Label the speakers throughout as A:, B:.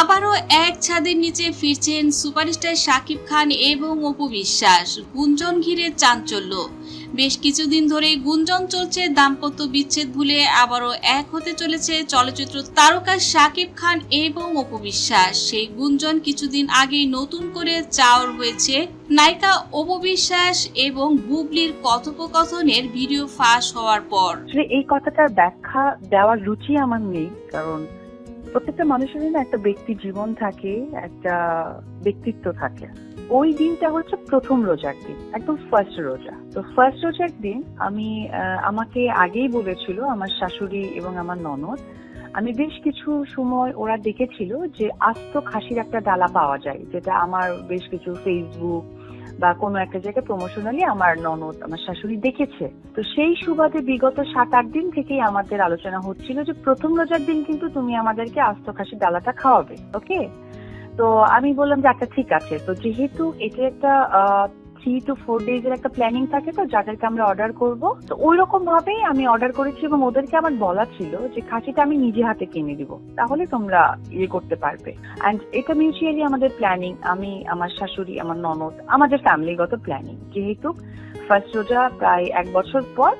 A: আবারও এক ছাদের নিচে ফিরছেন সুপারস্টার শাকিব খান এবং অপু বিশ্বাস। গুঞ্জন ঘিরে চাঞ্চল্য। বেশ কিছুদিন ধরে গুঞ্জন চলছে, দাম্পত্য বিচ্ছেদ ভুলে আবারও এক হতে চলেছে চলচ্চিত্র তারকা শাকিব খান এবং অপু বিশ্বাস। সেই গুঞ্জন কিছুদিন আগেই নতুন করে চাওয়ার হয়েছে নায়িকা অপু বিশ্বাস এবং বুবলির কথোপকথনের ভিডিও ফাঁস হওয়ার পর।
B: এই কথাটার ব্যাখ্যা দেওয়ার রুচি আমার নেই, কারণ প্রত্যেকটা মানুষেরই না একটা ব্যক্তি জীবন থাকে, একটা ব্যক্তিত্ব থাকে। ওই দিনটা হচ্ছে প্রথম রোজার দিন, একদম ফার্স্ট রোজা। তো ফার্স্ট রোজার দিন আমি আমাকে আগেই বলেছিল আমার শাশুড়ি এবং আমার ননদ, আমি বেশ কিছু সময় ওরা দেখেছিল যে আস্ত খাসির একটা ডালা পাওয়া যায়, যেটা আমার বেশ কিছু ফেসবুক বা কোনো একটা জায়গায় প্রমোশনালি আমার ননদ, আমার শাশুড়ি দেখেছে। তো সেই সুবাদে বিগত সাত আট দিন থেকেই আমাদের আলোচনা হচ্ছিল যে প্রথম রোজার দিন কিন্তু তুমি আমাদেরকে আস্ত খাসির ডালাটা খাওয়াবে ওকে তো আমি বললাম যে আচ্ছা ঠিক আছে। তো যেহেতু এটা একটা থ্রি টু ফোর ডেজ এর একটা প্ল্যানিং থাকে তো, যাদেরকে আমরা অর্ডার করব। তো ওই রকম ভাবেই আমি অর্ডার করেছি এবং ওদেরকে আমার বলা ছিল যে খাসিটা আমি নিজে হাতে কিনে দিব, তাহলে তোমরা ইয়ে করতে পারবে। অ্যান্ড এটা মিউচুয়ালি আমাদের প্ল্যানিং আমি, আমার শাশুড়ি, আমার ননদ, আমাদের ফ্যামিলিগত প্ল্যানিং যেহেতু ফার্স্ট রোজা প্রায় এক বছর পর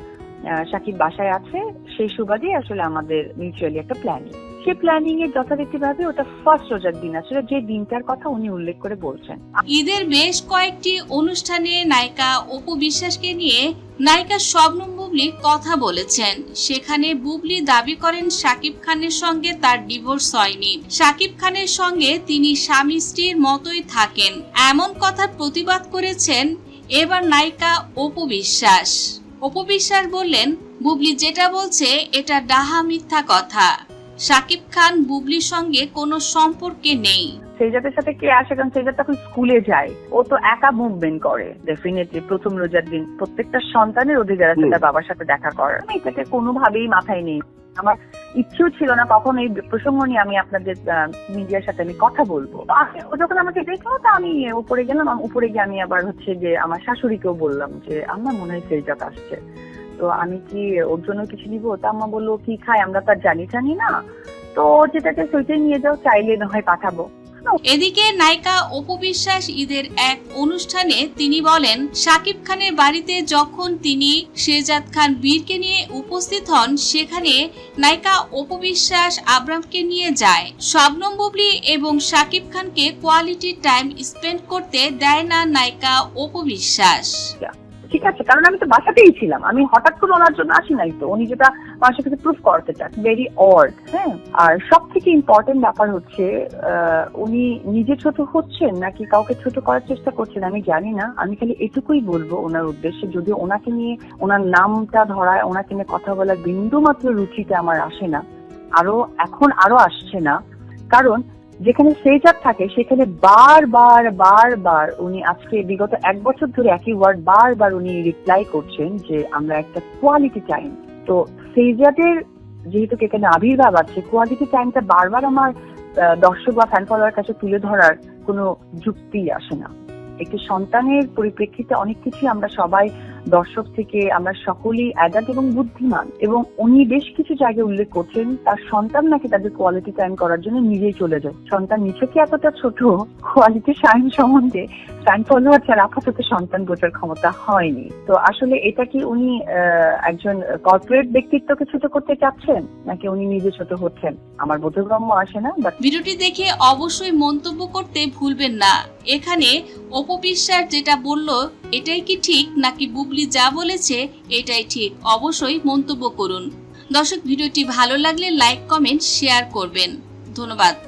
B: সাকিব বাসায় আছে, সেই সুবাদে আসলে আমাদের মিউচুয়ালি একটা প্ল্যানিং সেই প্ল্যানিং এর যথারীতিভাবে ওটা ফার্স্ট রোজার দিন আসলে যে দিনটার কথা উনি উল্লেখ করে বলছেন।
A: ঈদের বেশ কয়েকটি অনুষ্ঠানে নায়িকা অপু বিশ্বাসকে নিয়ে নায়িকা শবনম বুবলি কথা বলেছেন। সেখানে বুবলি দাবি করেন শাকিব খানের সঙ্গে তার ডিভোর্স হয়নি। শাকিব খানের সঙ্গে তিনি স্বামী স্ত্রীর মতোই থাকেন। এমন কথার প্রতিবাদ করেছেন এবার নায়িকা অপু বিশ্বাস। অপু বিশ্বাস বললেন, বুবলি যেটা বলছে এটা ডাহা মিথ্যা কথা। শাকিব খান বুবলির সঙ্গে কোনো সম্পর্কে নেই।
B: সেইজাতের সাথে কে আসে? কারণ সেইজাত তখন স্কুলে যায়। ও তো একা মুভমেন্ট করে। ডেফিনেটলি প্রথম রোজার দিন। প্রত্যেকটা সন্তানের অধিকার আছে তার বাবার সাথে দেখা করার। আমি এটাকে কোনোভাবেই মাথায় নেই। আমার ইচ্ছেও ছিল না কখন এই প্রসঙ্গ নিয়ে আমি আপনাদের মিডিয়ার সাথে আমি কথা বলব। যখন আমাকে দেখল তো আমি উপরে গেলাম। উপরে গিয়ে আমি আবার হচ্ছে যে আমার শাশুড়িকেও বললাম যে আমার মনে হয় সেইজাত আসছে। তো আমি কি ওর জন্য কিছু নিবো? তা আম্মা বলল, কি খায় আমরা তো আর জানি জানি না। তো যেটাকে সেইটাই নিয়ে যাও, চাইলে না হয় পাঠাবো।
A: এদিকে নায়িকা অপু বিশ্বাস ঈদের এক অনুষ্ঠানে তিনি বলেন শাকিব খানের বাড়িতে যখন তিনি শেজাদ খান বীরকে নিয়ে উপস্থিত হন, সেখানে নায়িকা অপু বিশ্বাস আব্রামকে নিয়ে যায়। শবনম বুবলি এবং শাকিব খানকে কোয়ালিটি টাইম স্পেন্ড করতে দেয় না নায়িকা অপু বিশ্বাস।
B: ঠিক আছে, কারণ আমি তো বাসাতেই ছিলাম। আমি হঠাৎ করে ওনার জন্য আসি নাই তো। উনি যেটা মানুষের কাছে প্রুফ করতে চান ভেরি অড হ্যাঁ? আর সব থেকে ইম্পর্টেন্ট ব্যাপার হচ্ছে উনি নিজে ছোট হচ্ছেন নাকি কাউকে ছোট করার চেষ্টা করছেন আমি জানি না। আমি খালি এটুকুই বলব ওনার উদ্দেশ্যে যদি ওনাকে নিয়ে, ওনার নামটা ধরায়, ওনাকে নিয়ে কথা বলার বিন্দু মাত্র রুচিতে আমার আসে না। আরও, এখন আরও আসছে না। কারণ যেখানে সেইজার থাকে, সেখানে বারবার বারবার উনি আজকে বিগত এক বছর ধরে একই ওয়ার্ড বারবার উনি রিপ্লাই করছেন যে আমরা একটা কোয়ালিটি টাইম তো সেইজাদের যেহেতু এখানে আবির্ভাব আছে কোয়ালিটি টাইমটা বারবার আমার দর্শক বা ফ্যান ফলোয়ার কাছে তুলে ধরার কোনো যুক্তি আসে না। একটি সন্তানের পরিপ্রেক্ষিতে অনেক কিছুই আমরা সবাই দর্শক থেকে আমরা সকলেই অ্যাডাল্ট এবং বুদ্ধিমান, এবং উনি বেশ কিছু জায়গায় উল্লেখ করছেন, তার সন্তান নাকি তাদের কোয়ালিটি টাইম করার জন্য নিজেই চলে যায়। সন্তান নিচে কি এতটা ছোট? কোয়ালিটি টাইম সম্বন্ধে ফ্যান ফলোয়ার ছাড়া আপাতত সন্তান বোঝার ক্ষমতা হয়নি। তো আসলে এটা কি উনি একজন কর্পোরেট ব্যক্তিত্বকে ছোট করতে চাচ্ছেন? নাকি উনি নিজে ছোট হচ্ছেন? আমার বোধগম্য আসে না
A: ভিডিওটি দেখে অবশ্যই মন্তব্য করতে ভুলবেন না। এখানে অপবিশ্বাস যেটা বলল, এটাই কি ঠিক নাকি বুবলি যা বলেছে এটাই ঠিক? অবশ্যই মন্তব্য করুন। দর্শক, ভিডিওটি ভালো লাগলে লাইক, কমেন্ট, শেয়ার করবেন। ধন্যবাদ।